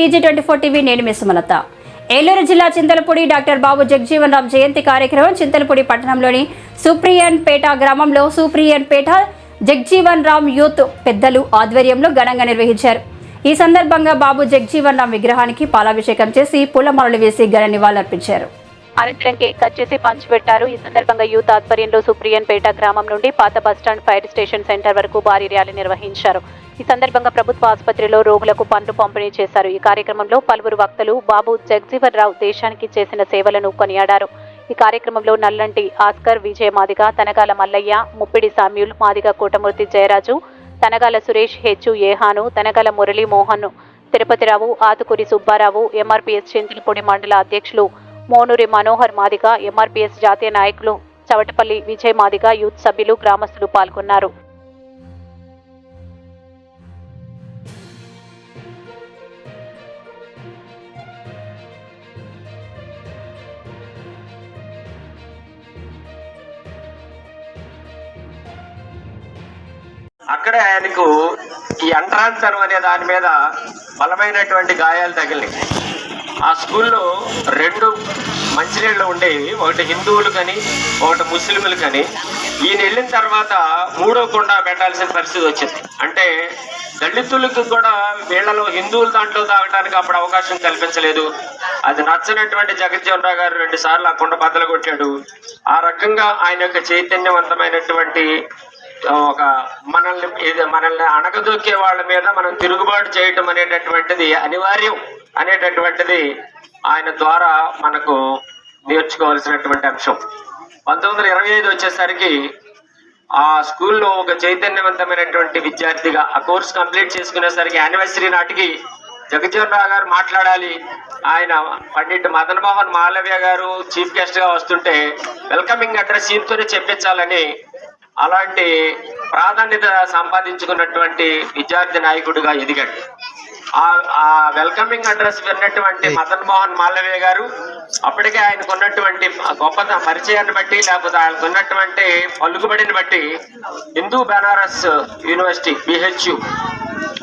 TG twenty four TV నేను మీ సుమలత. ఏలూరు జిల్లా Chintalapudi doctor Babu Jagjivan Ram జయంతి కార్యక్రమం చింతలపూడి పట్టణంలోని సుప్రియన్ పేట గ్రామంలో సుప్రియన్ పేట జగజీవన్ రామ్ యూత్ పెద్దలు ఆధ్వర్యంలో ఘనంగా నిర్వహించారు. ఈ సందర్భంగా బాబు జగజీవన్ రామ్ విగ్రహానికి పాలాభిషేకం చేసి పూలమాలలు వేసి ఘన నివాళులర్పించారు. అనంతరం కేక్ కట్ చేసి పంచిపెట్టారు ఈ సందర్భంగా యూత్ ఆధ్వర్యంలో సుప్రియన్ పేట గ్రామం నుండి పాత బస్టాండ్ ఫైర్ స్టేషన్ సెంటర్ వరకు భారీ ర్యాలీ నిర్వహించారు. ఈ సందర్భంగా ప్రభుత్వ ఆసుపత్రిలో రోగులకు పండ్లు పంపిణీ చేశారు. ఈ కార్యక్రమంలో పలువురు వక్తలు బాబు జగజీవన్ రావు దేశానికి చేసిన సేవలను కొనియాడారు. ఈ కార్యక్రమంలో నల్లంటి ఆస్కర్ విజయ మాదిగ తనగాల మల్లయ్య ముప్పిడి సామ్యుల్ మాదిగ కోటమూర్తి జయరాజు తనగాల సురేష్ హెచ్చు ఏహాను తనగాల మురళీ మోహన్ తిరుపతిరావు ఆతుకూరి సుబ్బారావు ఎంఆర్పీఎస్ చింతలపూడి మండల అధ్యక్షులు మోనూరి మనోహర్ మాదిగ ఎంఆర్పీఎస్ జాతీయ నాయకులు చవటపల్లి విజయ్ మాదిగ యూత్ సభ్యులు గ్రామస్తులు పాల్గొన్నారు. అక్కడే ఆయనకు ఈ అంటరాంతరం అనే దాని మీద బలమైనటువంటి గాయాలు తగిలినాయి. స్కూల్లో రెండు మంచినీళ్ళు ఉండేవి ఒకటి హిందువులు కానీ ఒకటి ముస్లింలు కానీ ఈయన వెళ్ళిన తర్వాత మూడో కుండా పెట్టాల్సిన పరిస్థితి వచ్చింది. అంటే దళితులకు కూడా వీళ్ళలో హిందువుల దాంట్లో తాగడానికి అప్పుడు అవకాశం కల్పించలేదు. అది నచ్చనటువంటి జగజ్జీవన్ రావు గారు రెండు సార్లు ఆ కుండ బద్దలు కొట్టాడు. ఆ రకంగా ఆయన యొక్క చైతన్యవంతమైనటువంటి ఒక మనల్ని మనల్ని అణగదొక్కే వాళ్ళ మీద మనం తిరుగుబాటు చేయటం అనేటటువంటిది అనివార్యం అనేటటువంటిది ఆయన ద్వారా మనకు నేర్చుకోవాల్సినటువంటి అంశం. పంతొమ్మిది వందల ఇరవై ఐదు వచ్చేసరికి ఆ స్కూల్లో ఒక చైతన్యవంతమైనటువంటి విద్యార్థిగా ఆ కోర్స్ కంప్లీట్ చేసుకునేసరికి యానివర్సరీ నాటికి జగజ్జీవన్ రావు గారు మాట్లాడాలి. ఆయన పండిట్ మదన్ మోహన్ మాలవ్య గారు చీఫ్ గెస్ట్గా వస్తుంటే వెల్కమింగ్ అడ్రస్ ఈయనతోనే చెప్పించాలని అలాంటి ప్రాధాన్యత సంపాదించుకున్నటువంటి విద్యార్థి నాయకుడిగా ఎదిగాడు. ఆ వెల్కమింగ్ అడ్రస్ విన్నటువంటి మదన్ మోహన్ మాలవ్య గారు అప్పటికే ఆయనకు ఉన్నటువంటి గొప్ప పరిచయాన్ని బట్టి లేకపోతే ఆయనకు ఉన్నటువంటి పలుకుబడిని బట్టి Hindu Benaras university BHU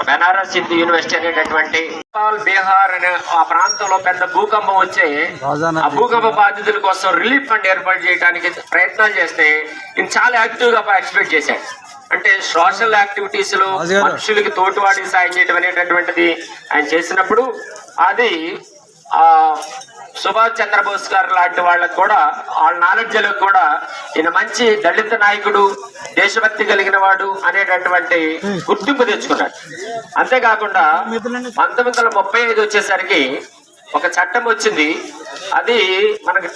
Benaras Hindu university అనేటటువంటి బీహార్ అనే ఆ ప్రాంతంలో పెద్ద భూకంపం వచ్చే ఆ భూకంప బాధితుల కోసం రిలీఫ్ ఫండ్ ఏర్పాటు చేయడానికి ప్రయత్నాలు చేస్తే ఈయన చాలా యాక్టివ్గా పార్టిసిపేట్ చేశాడు. అంటే సోషల్ యాక్టివిటీస్లో మనుషులకి తోటివాడికి సాయం చేయడం అనేటటువంటిది ఆయన చేసినప్పుడు అది ఆ సుభాష్ చంద్రబోస్ గారు లాంటి వాళ్ళకు కూడా వాళ్ళ నాలెడ్జ్ కూడా ఈయన మంచి దళిత నాయకుడు దేశభక్తి కలిగిన వాడు అనేటటువంటి గుర్తింపు తెచ్చుకున్నాడు. అంతేకాకుండా పంతొమ్మిది వందల ముప్పై ఐదు వచ్చేసరికి ఒక చట్టం వచ్చింది. అది మనకు